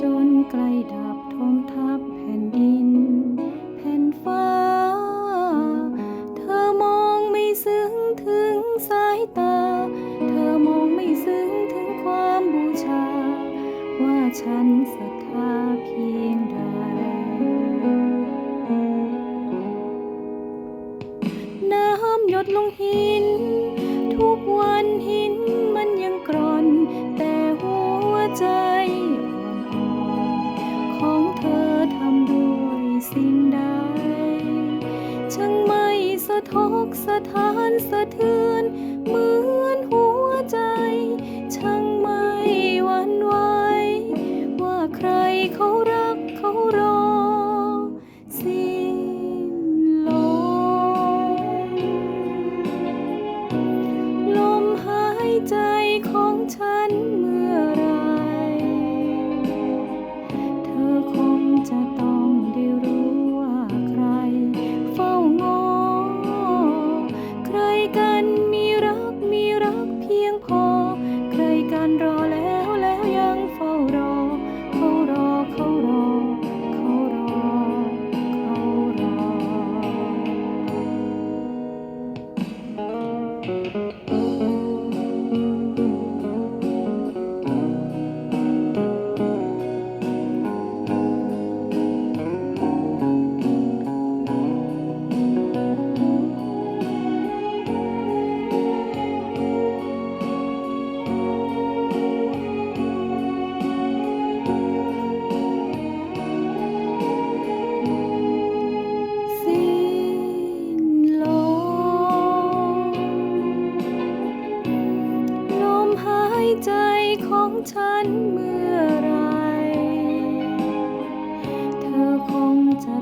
จนใกล้ดับทมทับแผ่นดิน แผ่นฟ้า เธอมองไม่ซึ้งถึงสายตา เธอมองไม่ซึ้งถึงความบูชา ว่าฉันศรัทธาเพียง สะท้านสะเทือนเหมือนหัวใจ เพียงพอ ใครการรอแล้วแล้วยังเฝ้ารอ เขารอเขารอ เขารอ เขารอ ใจของฉันเมื่อไร เธอคงจะ